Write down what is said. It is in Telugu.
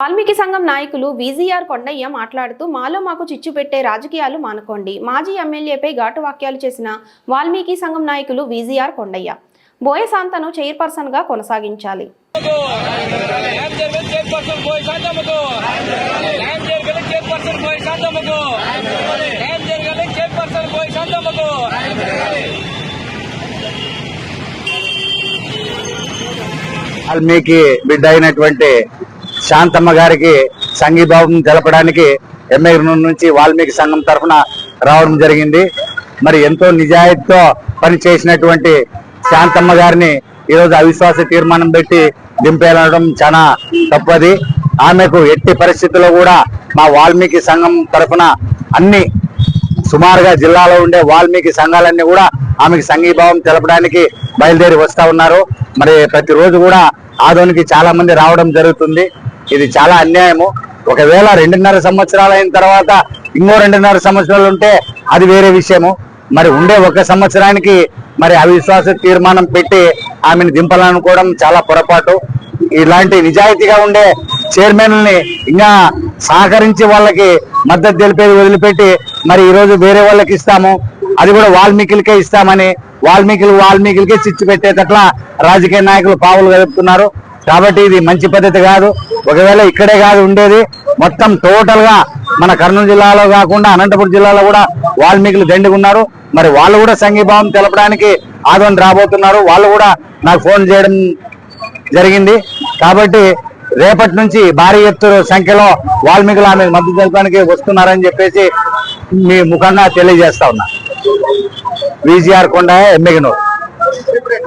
వాల్మీకి సంఘం నాయకులు వీజీఆర్ కొండయ్య మాట్లాడుతూ మాలో మాకు చిచ్చు పెట్టే రాజకీయాలు మానుకోండి. మాజీ ఎమ్మెల్యేపై ఘాటు వాక్యాలు చేసిన వాల్మీకి సంఘం నాయకులు వీజీఆర్ కొండయ్య. బోయ శాంతను చైర్పర్సన్గా కొనసాగించాలి. వాల్మీకి బిడ్డ అయినటువంటి శాంతమ్మ గారికి సంఘీభావం తెలపడానికి ఎమ్మెల్యే నుంచి వాల్మీకి సంఘం తరఫున రావడం జరిగింది. మరి ఎంతో నిజాయితీతో పనిచేసినటువంటి శాంతమ్మ గారిని ఈరోజు అవిశ్వాస తీర్మానం పెట్టి దింపేయడం చాలా తప్పది. ఆమెకు ఎట్టి పరిస్థితుల్లో కూడా మా వాల్మీకి సంఘం తరఫున అన్ని సుమారుగా జిల్లాలో ఉండే వాల్మీకి సంఘాలన్నీ కూడా ఆమెకి సంఘీభావం తెలపడానికి బయలుదేరి వస్తా ఉన్నారు. మరి ప్రతిరోజు కూడా ఆదోనికి చాలా మంది రావడం జరుగుతుంది. ఇది చాలా అన్యాయము. ఒకవేళ రెండున్నర సంవత్సరాలు అయిన తర్వాత ఇంకో రెండున్నర సంవత్సరాలు ఉంటే అది వేరే విషయము. మరి ఉండే ఒక సంవత్సరానికి మరి అవిశ్వాస తీర్మానం పెట్టి ఆమెను దింపాలనుకోవడం చాలా పొరపాటు. ఇలాంటి నిజాయితీగా ఉండే చైర్మన్లని ఇంకా సహకరించి వాళ్ళకి మద్దతు తెలిపేది వదిలిపెట్టి మరి ఈరోజు వేరే వాళ్ళకి ఇస్తాము. అది కూడా వాల్మీకిలకే ఇస్తామని వాల్మీకులు వాల్మీకులకే చిచ్చు పెట్టేటట్లా రాజకీయ నాయకులు పావులు కలుపుతున్నారు కాబట్టి ఇది మంచి పద్ధతి కాదు. ఒకవేళ ఇక్కడే కాదు ఉండేది మొత్తం టోటల్గా మన కర్నూలు జిల్లాలో కాకుండా అనంతపురం జిల్లాలో కూడా వాల్మీకులు దండుకున్నారు ఉన్నారు. మరి వాళ్ళు కూడా సంఘీభావం తెలపడానికి ఆదోళన రాబోతున్నారు. వాళ్ళు కూడా నాకు ఫోన్ చేయడం జరిగింది. కాబట్టి రేపటి నుంచి భారీ ఎత్తు సంఖ్యలో వాల్మీకులు ఆమె మద్దతు తెలపడానికి వస్తున్నారని చెప్పేసి మీ ముఖంగా తెలియజేస్తా ఉన్నా. విజిఆర్ కొండ ఎమ్మెగనూరు.